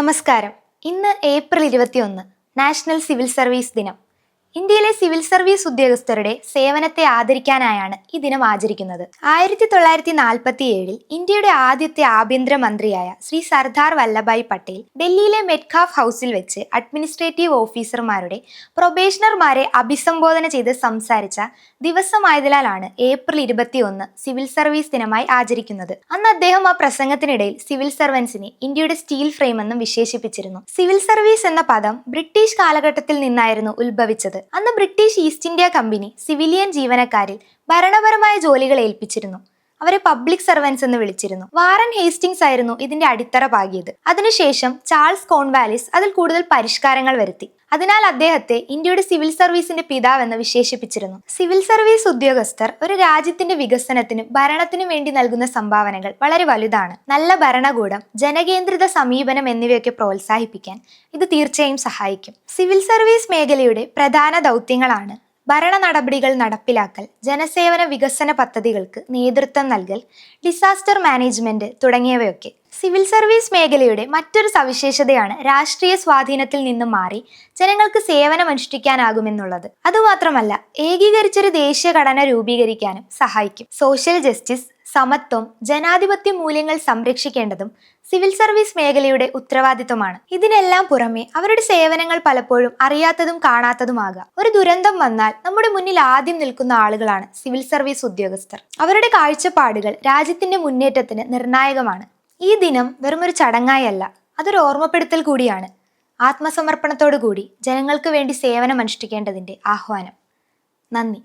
നമസ്കാരം. ഇന്ന് ഏപ്രിൽ ഇരുപത്തിയൊന്ന് നാഷണൽ സിവിൽ സർവീസ് ദിനം. ഇന്ത്യയിലെ സിവിൽ സർവീസ് ഉദ്യോഗസ്ഥരുടെ സേവനത്തെ ആദരിക്കാനായാണ് ഈ ദിനം ആചരിക്കുന്നത്. ആയിരത്തി തൊള്ളായിരത്തി നാൽപ്പത്തി ഏഴിൽ ഇന്ത്യയുടെ ആദ്യത്തെ ആഭ്യന്തര മന്ത്രിയായ ശ്രീ സർദാർ വല്ലഭായ് പട്ടേൽ ഡൽഹിയിലെ മെറ്റ്കാഫ് ഹൗസിൽ വെച്ച് അഡ്മിനിസ്ട്രേറ്റീവ് ഓഫീസർമാരുടെ പ്രൊബേഷണർമാരെ അഭിസംബോധന ചെയ്ത് സംസാരിച്ച ദിവസമായതിനാലാണ് ഏപ്രിൽ ഇരുപത്തിയൊന്ന് സിവിൽ സർവീസ് ദിനമായി ആചരിക്കുന്നത്. അന്ന് അദ്ദേഹം ആ പ്രസംഗത്തിനിടയിൽ സിവിൽ സർവൻസിനെ ഇന്ത്യയുടെ സ്റ്റീൽ ഫ്രെയിം എന്നും വിശേഷിപ്പിച്ചിരുന്നു. സിവിൽ സർവീസ് എന്ന പദം ബ്രിട്ടീഷ് കാലഘട്ടത്തിൽ നിന്നായിരുന്നു ഉത്ഭവിച്ചത്. അന്ന് British East India Company civilian ജീവനക്കാരിൽ ഭരണപരമായ ജോലികൾ ഏൽപ്പിച്ചിരുന്നു. അവരെ പബ്ലിക് സർവൻസ് എന്ന് വിളിച്ചിരുന്നു. വാറൻ ഹേസ്റ്റിംഗ്സ് ആയിരുന്നു ഇതിന്റെ അടിത്തറ പാകിയത്. അതിനുശേഷം ചാൾസ് കോൺവാലിസ് അതിൽ കൂടുതൽ പരിഷ്കാരങ്ങൾ വരുത്തി. അതിനാൽ അദ്ദേഹത്തെ ഇന്ത്യയുടെ സിവിൽ സർവീസിന്റെ പിതാവെന്ന് വിശേഷിപ്പിച്ചിരുന്നു. സിവിൽ സർവീസ് ഉദ്യോഗസ്ഥർ ഒരു രാജ്യത്തിന്റെ വികസനത്തിനും ഭരണത്തിനും വേണ്ടി നൽകുന്ന സംഭാവനകൾ വളരെ വലുതാണ്. നല്ല ഭരണകൂടം ജനകേന്ദ്രിത സമീപനം എന്നിവയൊക്കെ പ്രോത്സാഹിപ്പിക്കാൻ ഇത് തീർച്ചയായും സഹായിക്കും. സിവിൽ സർവീസ് മേഖലയുടെ പ്രധാന ദൗത്യങ്ങളാണ് ഭരണ നടപടികൾ നടപ്പിലാക്കൽ ജനസേവന വികസന പദ്ധതികൾക്ക് നേതൃത്വം നൽകൽ ഡിസാസ്റ്റർ മാനേജ്മെന്റ് തുടങ്ങിയവയൊക്കെ. സിവിൽ സർവീസ് മേഖലയുടെ മറ്റൊരു സവിശേഷതയാണ് രാഷ്ട്രീയ സ്വാധീനത്തിൽ നിന്ന് മാറി ജനങ്ങൾക്ക് സേവനം അനുഷ്ഠിക്കാനാകുമെന്നുള്ളത്. അതുമാത്രമല്ല ഏകീകരിച്ചൊരു ദേശീയ ഘടന രൂപീകരിക്കാനും സഹായിക്കും. സോഷ്യൽ ജസ്റ്റിസ് സമത്വം ജനാധിപത്യ മൂല്യങ്ങൾ സംരക്ഷിക്കേണ്ടതും സിവിൽ സർവീസ് മേഖലയുടെ ഉത്തരവാദിത്വമാണ്. ഇതിനെല്ലാം പുറമെ അവരുടെ സേവനങ്ങൾ പലപ്പോഴും അറിയാത്തതും കാണാത്തതുമാകാം. ഒരു ദുരന്തം വന്നാൽ നമ്മുടെ മുന്നിൽ ആദ്യം നിൽക്കുന്ന ആളുകളാണ് സിവിൽ സർവീസ് ഉദ്യോഗസ്ഥർ. അവരുടെ കാഴ്ചപ്പാടുകൾ രാജ്യത്തിന്റെ മുന്നേറ്റത്തിന് നിർണായകമാണ്. ഈ ദിനം വെറുമൊരു ചടങ്ങായല്ല അതൊരു ഓർമ്മപ്പെടുത്തൽ കൂടിയാണ്. ആത്മസമർപ്പണത്തോടു കൂടി ജനങ്ങൾക്ക് വേണ്ടി സേവനം അനുഷ്ഠിക്കേണ്ടതിന്റെ ആഹ്വാനം. നന്ദി.